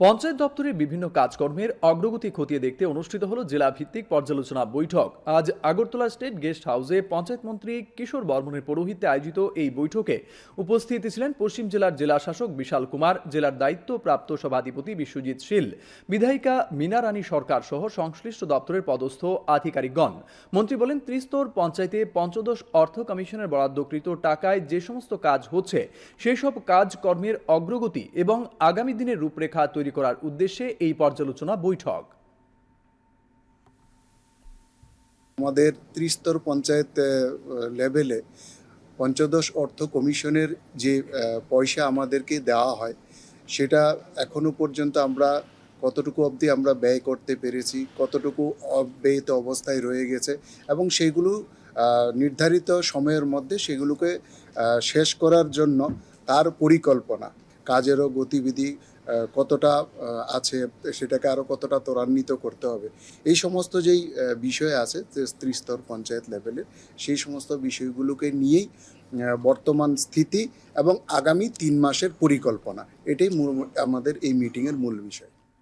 পঞ্চায়েত দপ্তরের বিভিন্ন কাজকর্মের অগ্রগতি খতিয়ে দেখতে অনুষ্ঠিত হলো জেলা ভিত্তিক পর্যালোচনা বৈঠক। আজ আগরতলা স্টেট গেস্ট হাউসে পঞ্চায়েত মন্ত্রী কিশোর বর্মনের পৌরোহিত্যে আয়োজিত এই বৈঠকে উপস্থিত ছিলেন পশ্চিম জেলার জেলা শাসক বিশাল কুমার, জেলার দায়িত্বপ্রাপ্ত সভাধিপতি বিশ্বজিৎ শীল, বিধায়িকা মীনা রানী সরকার সহ সংশ্লিষ্ট দপ্তরের পদস্থ আধিকারিকগণ। মন্ত্রী বলেন, ত্রিস্তর পঞ্চায়েতে পঞ্চদশ অর্থ কমিশনের বরাদ্দকৃত টাকায় যে সমস্ত কাজ হচ্ছে সেই সব কাজকর্মের অগ্রগতি এবং আগামী দিনের রূপরেখা তৈরি করার উদ্দেশ্যে এই পর্যালোচনা বৈঠক। আমাদের ত্রিস্তর পঞ্চায়েত লেভেলে পঞ্চদশ অর্থ কমিশনের যে পয়সা আমাদেরকে দেওয়া হয়, সেটা এখনও পর্যন্ত আমরা কতটুকু অবধি আমরা ব্যয় করতে পেরেছি, কতটুকু অব্যয়িত অবস্থায় রয়ে গেছে এবং সেগুলো নির্ধারিত সময়ের মধ্যে সেগুলোকে শেষ করার জন্য তার পরিকল্পনা, কাজেরও গতিবিধি কতটা আছে সেটাকে আরও কতটা ত্বরান্বিত করতে হবে। এই সমস্ত যেই বিষয় আছে যে ত্রিস্তর পঞ্চায়েত লেভেলের সেই সমস্ত বিষয়গুলোকে নিয়েই বর্তমান স্থিতি এবং আগামী তিন মাসের পরিকল্পনা। এটাই আমাদের এই মিটিংয়ের মূল বিষয়।